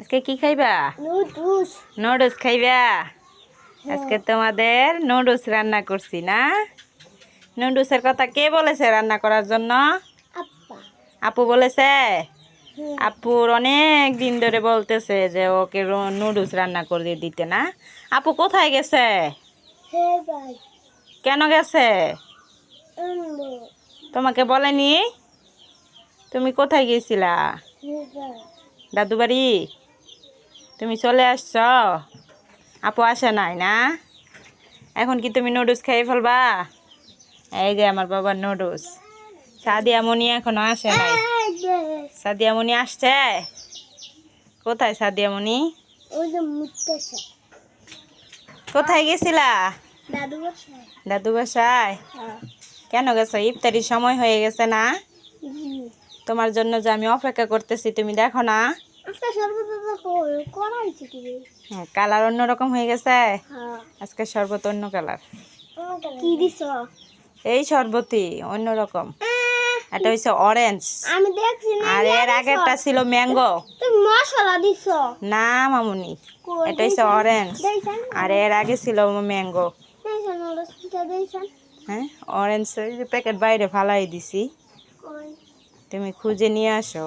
আজকে কি খাইবা? নুডলস নুডলস খাইবা? আজকে তোমাদের নুডলস রান্না করছি না? নুডলসের কথা কে বলেছে রান্না করার জন্য? আপু। বলেছে? আপুর অনেক দিন ধরে বলতেছে যে ওকে নুডলস রান্না করে দিতে না? আপু কোথায় গেছে? কেন গেছে? তোমাকে বলেনি? তুমি কোথায় গেছিলা হে দাদু বাড়ি তুমি চলে আসছ? আপু আসে নাই না? এখন কি তুমি নুডলস খেয়ে ফেলবা? এই যে আমার বাবার নুডলস সাদিয়া মনি এখনও আসে নাই। এই যে সাদিয়া মনি আসছে? কোথায় সাদিয়া মনি? ওই যে মুত্তেছে কোথায় গেছিলা? দাদু বসে দাদু বাসায়? কেন গেছো? ইফতারির সময় হয়ে গেছে না? তোমার জন্য যে আমি অপেক্ষা করতেছি তুমি দেখো না? হ্যাঁ, কালার অন্যরকম হয়ে গেছে। হ্যাঁ। আজকে শরবত অন্য কালার কি দিছ? এই শরবতই অন্যরকম। এটা হচ্ছে অরেঞ্জ আমি দেখছি না আর এর আগেরটা ছিল ম্যাঙ্গো তুমি মশলা দিছ? না মামুনি। এটা হচ্ছে অরেঞ্জ আর এর আগে ছিল ম্যাঙ্গো হ্যাঁ অরেঞ্জ প্যাকেট বাইরে ফালাই দিছি। কই? তুমি খুঁজে নিয়ে আসো।